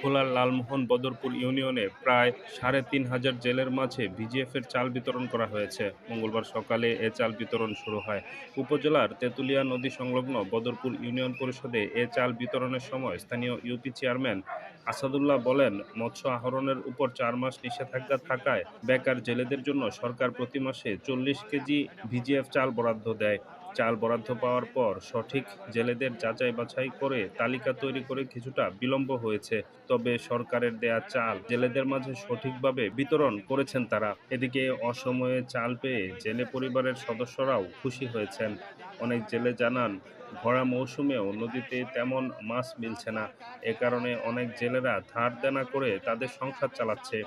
ভোলার লালমোহন বদরপুর ইউনিয়নে প্রায় সাড়ে তিন হাজার জেলের মাঝে ভিজিএফের চাল বিতরণ করা হয়েছে। মঙ্গলবার সকালে এ চাল বিতরণ শুরু হয়। উপজেলার তেঁতুলিয়া নদী সংলগ্ন বদরপুর ইউনিয়ন পরিষদে এ চাল বিতরণের সময় স্থানীয় ইউপি চেয়ারম্যান আসাদুল্লাহ বলেন, মৎস্য আহরণের উপর চার মাস নিষেধাজ্ঞা থাকায় বেকার জেলেদের জন্য সরকার প্রতি মাসে চল্লিশ কেজি ভিজিএফ চাল বরাদ্দ দেয়। চাল বরাদ্দ পাওয়ার পর সঠিক জেলেদের যাচাই বাছাই করে তালিকা তৈরি করে কিছুটা বিলম্ব হয়েছে। তবে সরকারের দেয়া চাল জেলেদের মাঝে সঠিকভাবে বিতরণ করেছেন তারা। এদিকে অসময়ে চাল পেয়ে জেলে পরিবারের সদস্যরাও খুশি হয়েছেন। অনেক জেলে জানান, ভরা মৌসুমেও নদীতে তেমন মাছ মিলছে না। এ কারণে অনেক জেলেরা ধার দেনা করে তাদের সংসার চালাচ্ছে।